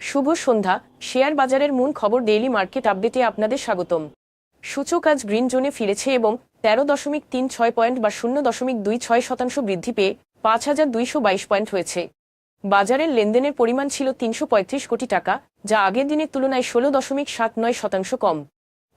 শুভ সন্ধ্যা। Share বাজারের মূল খবর ডেইলি মার্কেট আপডেটে আপনাদের স্বাগতম। সূচক আজ গ্রিন জোনে ফিরেছে এবং তেরো দশমিক তিন ছয় পয়েন্ট বা শূন্য দশমিক দুই ছয় শতাংশ বৃদ্ধি পেয়ে পাঁচ হাজার দুইশো বাইশ পয়েন্ট হয়েছে। বাজারের লেনদেনের পরিমাণ ছিল তিনশো পঁয়ত্রিশ কোটি টাকা, যা আগের দিনের তুলনায় ষোলো দশমিক সাত নয় শতাংশ কম।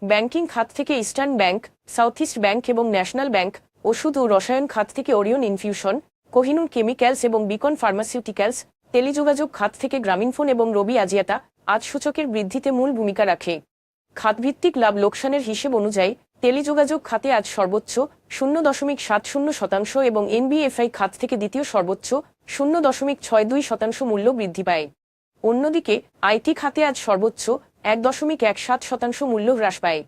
ব্যাংকিং খাত থেকে eastern bank, south east bank এবং ন্যাশনাল ব্যাংক, ওষুধ ও রসায়ন খাত থেকে ওরিয়ন ইনফিউশন কোহিনুর কেমিক্যালস এবং বিকন ফার্মাসিউটিক্যালস টেলিযোগাযোগ খাত থেকে গ্রামীণফোন এবং রবি আজিয়াতা আজ সূচকের বৃদ্ধিতে মূল ভূমিকা রাখে। খাতভিত্তিক লাভ লোকসানের হিসেব অনুযায়ী টেলিযোগাযোগ খাতে আজ সর্বোচ্চ শূন্য দশমিক সাত শূন্য শতাংশ এবং এনবিএফআই খাত থেকে দ্বিতীয় সর্বোচ্চ শূন্য দশমিক ছয় দুই শতাংশ মূল্য বৃদ্ধি পায়। অন্যদিকে, আইটি খাতে আজ সর্বোচ্চ এক দশমিক এক সাত শতাংশ মূল্য হ্রাস পায়।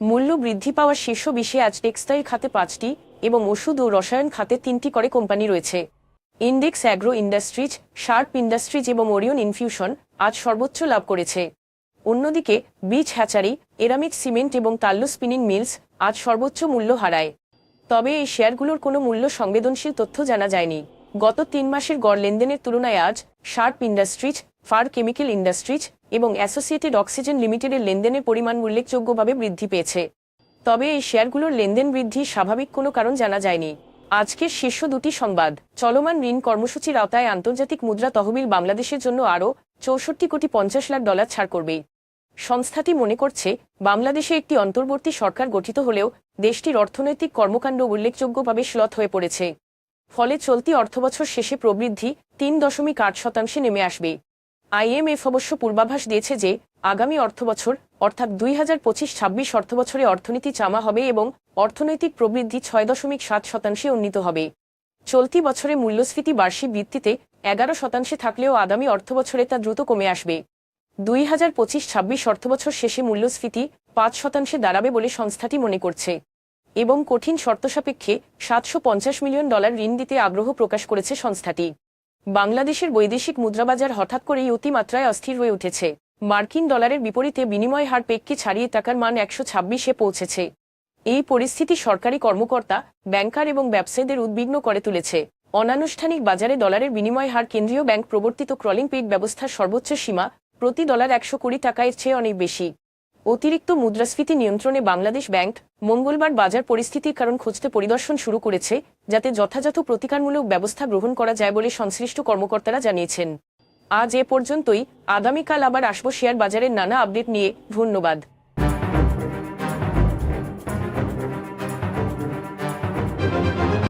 মূল্য বৃদ্ধি পাওয়ার শীর্ষ বিষয়ে আজ টেক্সটাইল খাতে পাঁচটি এবং ওষুধ ও রসায়ন খাতে তিনটি করে কোম্পানি রয়েছে। Index agro industries sharp industries এবং ওরিয়ন ইনফিউশন আজ সর্বোচ্চ লাভ করেছে। অন্যদিকে, বীজ হ্যাচারি, এরামিক সিমেন্ট এবং তাল্লু স্পিনিং মিলস আজ সর্বোচ্চ মূল্য হারায়। তবে এই শেয়ারগুলোর কোনো মূল্য সংবেদনশীল তথ্য জানা যায়নি। গত তিন মাসের গড় লেনদেনের তুলনায় আজ sharp industries far chemical industries এবং অ্যাসোসিয়েটেড অক্সিজেন লিমিটেডের লেনদেনের পরিমাণ উল্লেখযোগ্যভাবে বৃদ্ধি পেয়েছে। তবে এই শেয়ারগুলোর লেনদেন বৃদ্ধি স্বাভাবিক কোনো কারণ জানা যায়নি। আজকের শীর্ষ দুটি সংবাদ। চলমান ঋণ কর্মসূচির আওতায় আন্তর্জাতিক মুদ্রা তহবিল বাংলাদেশের জন্য আরও চৌষট্টি কোটি পঞ্চাশ লাখ ডলার ছাড় করবে। সংস্থাটি মনে করছে, বাংলাদেশে একটি অন্তর্বর্তী সরকার গঠিত হলেও দেশটির অর্থনৈতিক কর্মকাণ্ড উল্লেখযোগ্যভাবে শ্লথ হয়ে পড়েছে। ফলে চলতি অর্থবছর শেষে প্রবৃদ্ধি তিন দশমিক আট শতাংশে নেমে আসবে। আইএমএফ অবশ্য পূর্বাভাস দিয়েছে যে, আগামী অর্থবছর, অর্থাৎ দুই হাজার পঁচিশ ছাব্বিশ অর্থবছরে অর্থনীতি চামা হবে এবং অর্থনৈতিক প্রবৃদ্ধি ছয় দশমিক সাত শতাংশে উন্নীত হবে। চলতি বছরে মূল্যস্ফীতি বার্ষিক ভিত্তিতে এগারো শতাংশে থাকলেও আগামী অর্থবছরে তা দ্রুত কমে আসবে। দুই হাজার পঁচিশ ছাব্বিশ অর্থবছর শেষে মূল্যস্ফীতি পাঁচ শতাংশে দাঁড়াবে বলে সংস্থাটি মনে করছে। এবং কঠিন শর্ত সাপেক্ষে সাতশো পঞ্চাশ মিলিয়ন ডলার ঋণ দিতে আগ্রহ প্রকাশ করেছে সংস্থাটি। বাংলাদেশের বৈদেশিক মুদ্রাবাজার হঠাৎ করেই অতিমাত্রায় অস্থির হয়ে উঠেছে। মার্কিন ডলারের বিপরীতে বিনিময় হার পেককে ছাড়িয়ে টাকার মান একশো ছাব্বিশে পৌঁছেছে। এই পরিস্থিতি সরকারি কর্মকর্তা, ব্যাংকার এবং ব্যবসায়ীদের উদ্বিগ্ন করে তুলেছে। অনানুষ্ঠানিক বাজারে ডলারের বিনিময় হার কেন্দ্রীয় ব্যাংক প্রবর্তিত ক্রলিং পেইড ব্যবস্থার সর্বোচ্চ সীমা প্রতি ডলার একশো কুড়ি টাকায় চেয়ে অনেক বেশি। অতিরিক্ত মুদ্রাস্ফীতি নিয়ন্ত্রণে বাংলাদেশ ব্যাংক মঙ্গলবার বাজার পরিস্থিতির কারণ খুঁজতে পরিদর্শন শুরু করেছে, যাতে যথাযথ প্রতিকারমূলক ব্যবস্থা গ্রহণ করা যায় বলে সংশ্লিষ্ট কর্মকর্তারা জানিয়েছেন। আজ এ পর্যন্তই। আগামীকাল আবার আসব শেয়ার বাজারের নানা আপডেট নিয়ে। ধন্যবাদ।